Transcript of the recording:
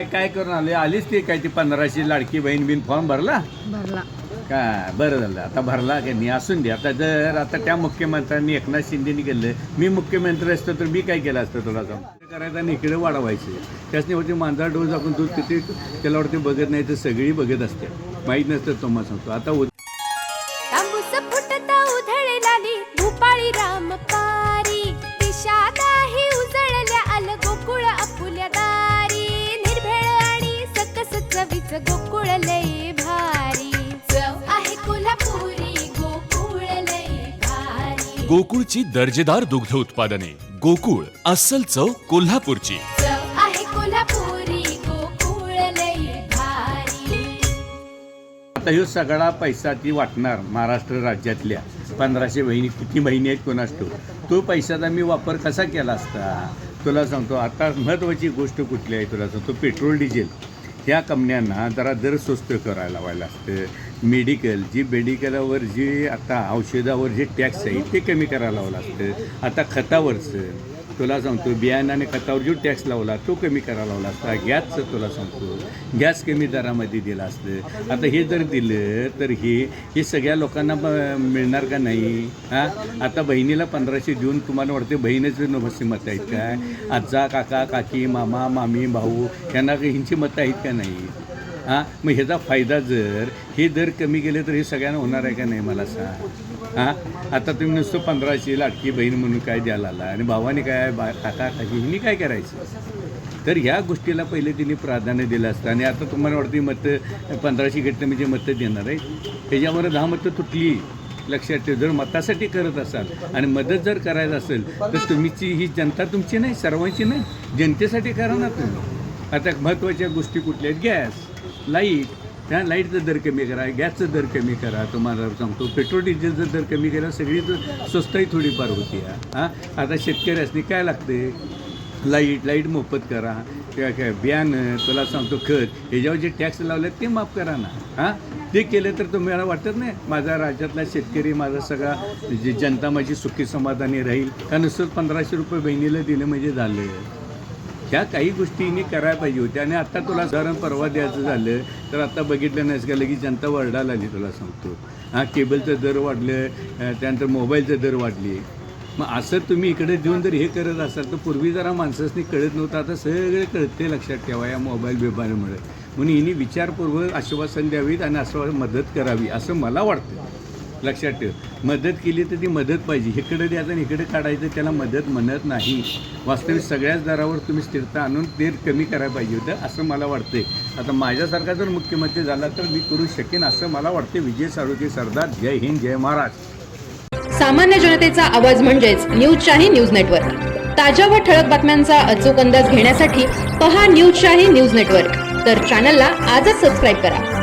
काय करून आले? आलीच ते काय ती पंधराशे लाडकी बहीण बिन फॉर्म भरला? भरला. काय बरं झालं. आता भरला की नाही? असून दे. आता जर आता त्या मुख्यमंत्र्यांनी एकनाथ शिंदेनी केलं मी मुख्यमंत्री असतो तर मी काय केलं असतं तुला जाऊन ते करायचं आणि इकडे वाढवायचं. त्याचनी होती मांजरा डोस दाखवून तू किती त्याच्यावरती बघत नाही तर सगळी बघत असते. माहीत नसतं तुम्हाला सांगतो. आता उद- गोकुळ लय भारी. चव आहे कोल्हापुरी गोकुळ लय भारी. गोकुळची दर्जेदार दुग्ध उत्पादने. गोकुळ अस्सल चव कोल्हापूरची. चव आहे कोल्हापुरी गोकुळ लय भारी. आता ह्यो सगळा पैसा ती वाटणार महाराष्ट्र राज्यातल्या. पंधराशे बहिणी किती बहिणी आहेत कोणास ठाऊक. तो पैशाचा मी वापर कसा केला असता? तुला सांगतो आता महत्त्वाची गोष्ट कुठली आहे तुला सांगतो पेट्रोल डिझेल. ह्या कंपन्यांना जरा दर स्वस्त करायला लावायला असतं मेडिकल जी मेडिकलावर जी आता औषधावर जे टॅक्स आहे ते कमी करायला लावलं असतं आता खतावरचं. तुला सांगतो बियाणं आणि खतावर जो टॅक्स लावला तो कमी करायला लावला असता. गॅसचं तुला सांगतो गॅस कमी दरामध्ये दिला असतं. आता हे जर दिलं तर हे हे सगळ्या लोकांना मिळणार का नाही? हां? आता बहिणीला पंधराशे देऊन तुम्हाला वाटते बहिणीचे नमस्ते मतं आहेत काय आजा काका काकी मामा मामी भाऊ यांना ह्यांची मतं आहेत का नाही? हां मग ह्याचा फायदा जर हे दर कमी केले तर हे सगळ्यांना होणार आहे का नाही मला सांग. हां आता तुम्ही नुसतं पंधराशे लाटकी बहीण म्हणून काय द्यायला आला? आणि भावाने काय बा काका काकी हिनी काय करायचं? तर ह्या गोष्टीला पहिले तिने प्राधान्य दिलं असतं. आणि आता तुम्हाला वाटते मतं पंधराशे घेतलं म्हणजे मतं देणार आहे त्याच्यावर दहा मतं तुटली. लक्षात ठेव जर मतासाठी करत असाल आणि मदत जर करायचं असेल तर तुमची ही जनता तुमची नाही सर्वांची नाही. जनतेसाठी करा ना तुम्ही. आता महत्त्वाच्या गोष्टी कुठल्या आहेत? गॅस. लाइट त्या लाईटचा दर कमी करा गॅसचा दर कमी करा तुम्हाला सांगतो पेट्रोल डिझेलचा दर कमी केला सगळी स्वस्तही थोडीफार होती हां. आता शेतकऱ्यासनी काय लागते? लाइट लाइट मोफत करा किंवा काय बियाणं तुला सांगतो खत ह्याच्यावर जे टॅक्स लावले ते माफ करा ना हां? ते केलं तर तुम्हाला वाटत नाही माझा राज्यातला शेतकरी माझा सगळा जी जनता माझी सुखी समाधानी राहील. का नुसतं पंधराशे रुपये बहिणीला दिलं म्हणजे झालं? ह्या काही गोष्टींनी करायला पाहिजे होत्या आणि आता तुला उदाहरण परवा द्यायचं झालं तर आता बघितलं नाहीस का लगेच जनता वरडायला आली तुला सांगतो. हां केबलचं दर वाढलं त्यानंतर मोबाईलचं दर वाढली. मग असं तुम्ही इकडे देऊन जर हे करत असाल तर पूर्वी जरा माणसांनी कळत नव्हतं आता सगळे कळते लक्षात ठेवा या मोबाईल बिबाईलमुळे म्हणून हिने विचारपूर्वक आश्वासन द्यावीत आणि असं मदत करावी असं मला वाटतं. लक्षात ठेव. मदत केली तर ती मदत पाहिजे. इकडे द्यायचं आणि इकडे काढायचं त्याला मदत म्हणत नाही. वास्तविक सगळ्याच दरावर तुम्ही स्थिरता आणून ते कमी करायला पाहिजे होतं असं मला वाटते आता माझ्यासारखा जर मुख्यमंत्री झाला तर मी करू शकेन असं मला वाटते विजय साळुके सरदार. जय हिंद जय महाराज. सामान्य जनतेचा आवाज म्हणजेच न्यूज शाही न्यूज नेटवर्क. ताज्या व ठळक बातम्यांचा अचूक अंदाज घेण्यासाठी पहा न्यूज शाही न्यूज नेटवर्क. तर चॅनलला आजच सबस्क्राईब करा.